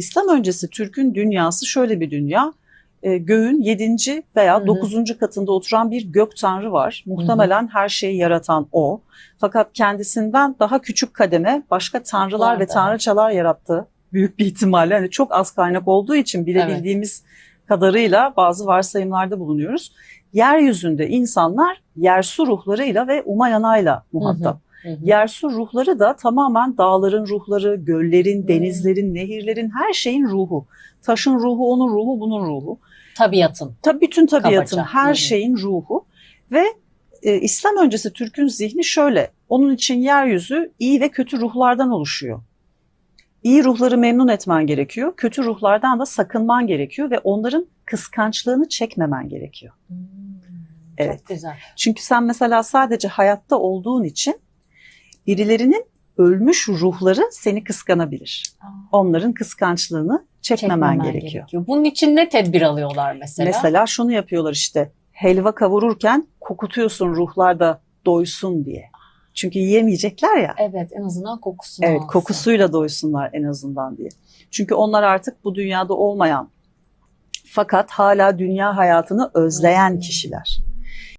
İslam öncesi Türk'ün dünyası şöyle bir dünya. E, göğün 7. veya Hı hı. 9. katında oturan bir gök tanrı var. Muhtemelen her şeyi yaratan o. Fakat kendisinden daha küçük kademe başka tanrılar Var ve tanrıçalar yarattı. Büyük bir ihtimalle hani çok az kaynak olduğu için bilebildiğimiz kadarıyla bazı varsayımlarda bulunuyoruz. Yeryüzünde insanlar yersu ruhlarıyla ve umayanayla muhatap. Hı hı. Yersu ruhları da tamamen dağların ruhları, göllerin, Hmm. denizlerin, nehirlerin, her şeyin ruhu. Taşın ruhu, onun ruhu, bunun ruhu. Tabiatın. Tabii bütün tabiatın, Kabaca. her Hı hı. şeyin ruhu. Ve e, İslam öncesi Türk'ün zihni şöyle. Onun için yeryüzü iyi ve kötü ruhlardan oluşuyor. İyi ruhları memnun etmen gerekiyor. Kötü ruhlardan da sakınman gerekiyor ve onların kıskançlığını çekmemen gerekiyor. Evet. Çok güzel. Çünkü sen mesela sadece hayatta olduğun için birilerinin ölmüş ruhları seni kıskanabilir. Onların kıskançlığını çekmemen, Çekmemen gerekiyor. Bunun için ne tedbir alıyorlar mesela? Mesela şunu yapıyorlar işte helva kavururken kokutuyorsun ruhlar da doysun diye. Çünkü yiyemeyecekler ya. Evet en azından kokusunu Evet alsın. kokusuyla doysunlar en azından diye. Çünkü onlar artık bu dünyada olmayan fakat hala dünya hayatını özleyen Hmm. kişiler.